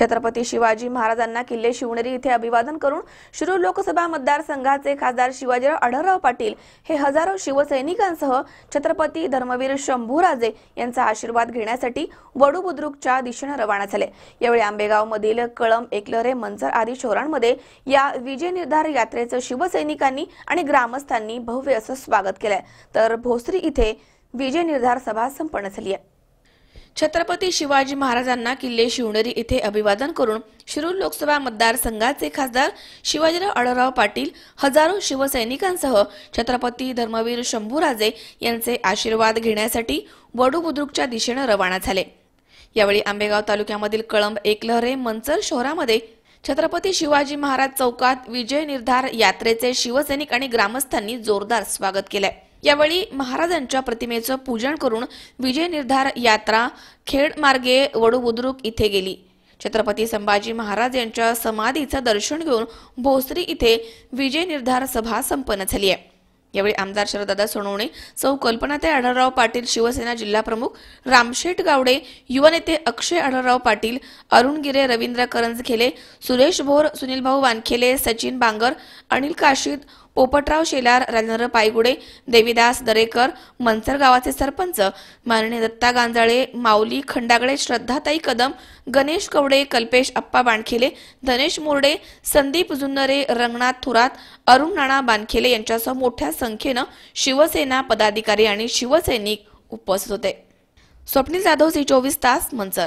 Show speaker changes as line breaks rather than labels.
छत्रपती शिवाजी महाराजांना किल्ले शिवनेरी इथे अभिवादन करून शिरूर लोकसभा मतदारसंघाचे खासदार शिवाजीराव आढळराव पाटील हे हजारो शिवसैनिकांसह छत्रपती धर्मवीर शंभूराजे यांचा आशीर्वाद घेण्यासाठी वडू बुद्रुकच्या दिशेनं रवाना झाले. यावेळी आंबेगावमधील कळम एकलरे मंचर आदी शहरांमध्ये या विजय निर्धार यात्रेचं शिवसैनिकांनी आणि ग्रामस्थांनी भव्य असं स्वागत केलंय. तर भोसरी इथे विजय निर्धार सभा संपन्न झाली आहे. छत्रपती शिवाजी महाराजांना किल्ले शिवनेरी येथे अभिवादन करून शिरूर लोकसभा मतदारसंघाचे खासदार शिवाजीराव आढळराव पाटील हजारो शिवसैनिकांसह छत्रपती धर्मवीर शंभूराजे यांचे आशीर्वाद घेण्यासाठी वडू बुद्रुकच्या दिशेनं रवाना झाले. यावेळी आंबेगाव तालुक्यामधील कळंब एकलहरे मंचर शहरामध्ये छत्रपती शिवाजी महाराज चौकात विजय निर्धार यात्रेचे शिवसैनिक आणि ग्रामस्थांनी जोरदार स्वागत केलंय. यावेळी महाराजांच्या प्रतिमेचं पूजन करून विजय निर्धार यात्रा खेड मार्गे वडू बुद्रुक इथे गेली. छत्रपती संभाजी महाराज यांच्या समाधीचं दर्शन घेऊन भोसरी इथे विजय निर्धार सभा संपन्न झाली आहे. यावेळी आमदार शरददादा सोनवणे सौ कल्पनाताई आढळराव पाटील शिवसेना जिल्हाप्रमुख रामशेठ गावडे युवा नेते अक्षय आढळराव पाटील अरुण गिरे रवींद्र करंजखेले सुरेश भोर सुनील भाऊ वानखेले सचिन बांगर अनिल काशीद पोपटराव शेलार राजेंद्र पायगुडे देवीदास दरेकर मनसर गावाचे सरपंच माननीय दत्ता गांजाळे माऊली खंडागळे श्रद्धाताई कदम गणेश कवडे कल्पेश अप्पा बाणखेले धनेश मोरडे संदीप जुन्नरे रंगनाथ थोरात अरुण नाणा बानखेले यांच्यासह मोठ्या संख्येनं शिवसेना पदाधिकारी आणि शिवसैनिक उपस्थित होते. स्वप्नील जाधव सी चोवीस तास मंचर